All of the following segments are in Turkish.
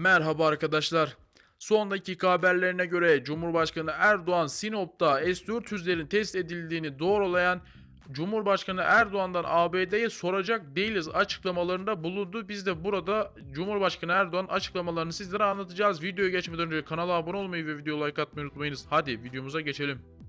Merhaba arkadaşlar. Son dakika haberlerine göre Cumhurbaşkanı Erdoğan Sinop'ta S-400'lerin test edildiğini doğrulayan Cumhurbaşkanı Erdoğan'dan ABD'ye soracak değiliz açıklamalarında bulundu. Biz de burada Cumhurbaşkanı Erdoğan açıklamalarını sizlere anlatacağız. Videoya geçmeden önce kanala abone olmayı ve video like atmayı unutmayınız. Hadi videomuza geçelim.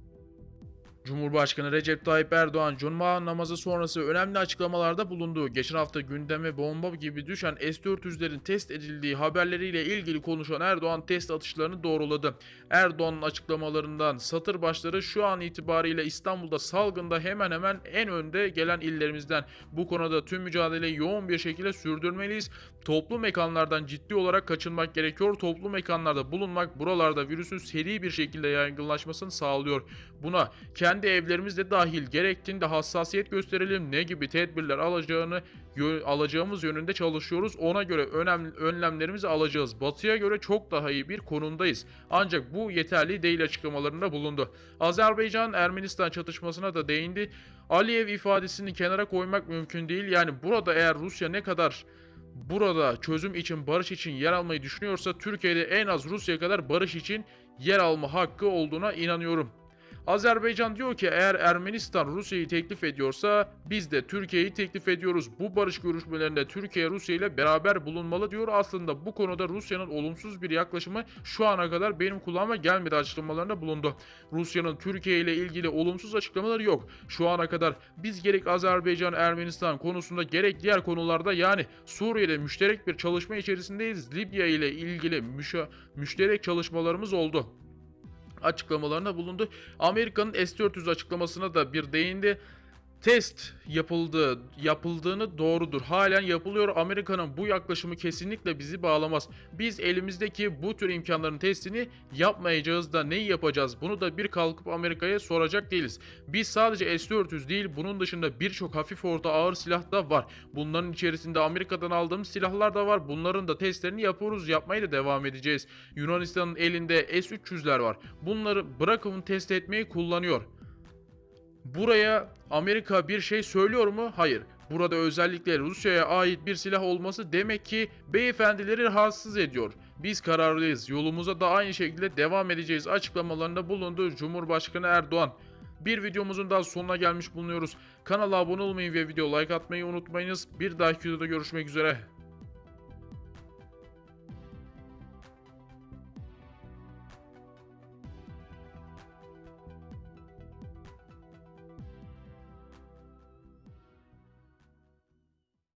Cumhurbaşkanı Recep Tayyip Erdoğan Cuma namazı sonrası önemli açıklamalarda bulundu. Geçen hafta gündeme bomba gibi düşen S-400'lerin test edildiği haberleriyle ilgili konuşan Erdoğan test atışlarını doğruladı. Erdoğan'ın açıklamalarından satır başları şu an itibariyle İstanbul'da salgında hemen hemen en önde gelen illerimizden. Bu konuda tüm mücadeleyi yoğun bir şekilde sürdürmeliyiz. Toplu mekanlardan ciddi olarak kaçınmak gerekiyor. Toplu mekanlarda bulunmak buralarda virüsün seri bir şekilde yaygınlaşmasını sağlıyor. Buna kendi evlerimiz de dahil gerektiğinde hassasiyet gösterelim. Ne gibi tedbirler alacağını alacağımız yönünde çalışıyoruz. Ona göre önemli önlemlerimizi alacağız. Batıya göre çok daha iyi bir konumdayız. Ancak bu yeterli değil açıklamalarında bulundu. Azerbaycan Ermenistan çatışmasına da değindi. Aliyev ifadesini kenara koymak mümkün değil. Yani burada eğer Rusya ne kadar burada çözüm için, barış için yer almayı düşünüyorsa Türkiye'de en az Rusya kadar barış için yer alma hakkı olduğuna inanıyorum. Azerbaycan diyor ki eğer Ermenistan Rusya'yı teklif ediyorsa biz de Türkiye'yi teklif ediyoruz. Bu barış görüşmelerinde Türkiye Rusya ile beraber bulunmalı diyor. Aslında bu konuda Rusya'nın olumsuz bir yaklaşımı şu ana kadar benim kulağıma gelmedi açıklamalarında bulundu. Rusya'nın Türkiye ile ilgili olumsuz açıklamaları yok. Şu ana kadar biz gerek Azerbaycan Ermenistan konusunda gerek diğer konularda yani Suriye'de müşterek bir çalışma içerisindeyiz. Libya ile ilgili müşterek çalışmalarımız oldu açıklamalarında bulundu. Amerika'nın S-400 açıklamasına da bir değindi. Test yapıldı, yapıldığını doğrudur. Halen yapılıyor. Amerika'nın bu yaklaşımı kesinlikle bizi bağlamaz. Biz elimizdeki bu tür imkanların testini yapmayacağız da neyi yapacağız? Bunu da bir kalkıp Amerika'ya soracak değiliz. Biz sadece S-400 değil bunun dışında birçok hafif orta ağır silah da var. Bunların içerisinde Amerika'dan aldığımız silahlar da var. Bunların da testlerini yapıyoruz. Yapmaya da devam edeceğiz. Yunanistan'ın elinde S-300'ler var. Bunları bırakın test etmeyi kullanıyor. Buraya Amerika bir şey söylüyor mu? Hayır. Burada özellikle Rusya'ya ait bir silah olması demek ki beyefendileri rahatsız ediyor. Biz kararlıyız. Yolumuza da aynı şekilde devam edeceğiz açıklamalarında bulundu Cumhurbaşkanı Erdoğan. Bir videomuzun daha sonuna gelmiş bulunuyoruz. Kanala abone olmayı ve video like atmayı unutmayınız. Bir dahaki videoda görüşmek üzere.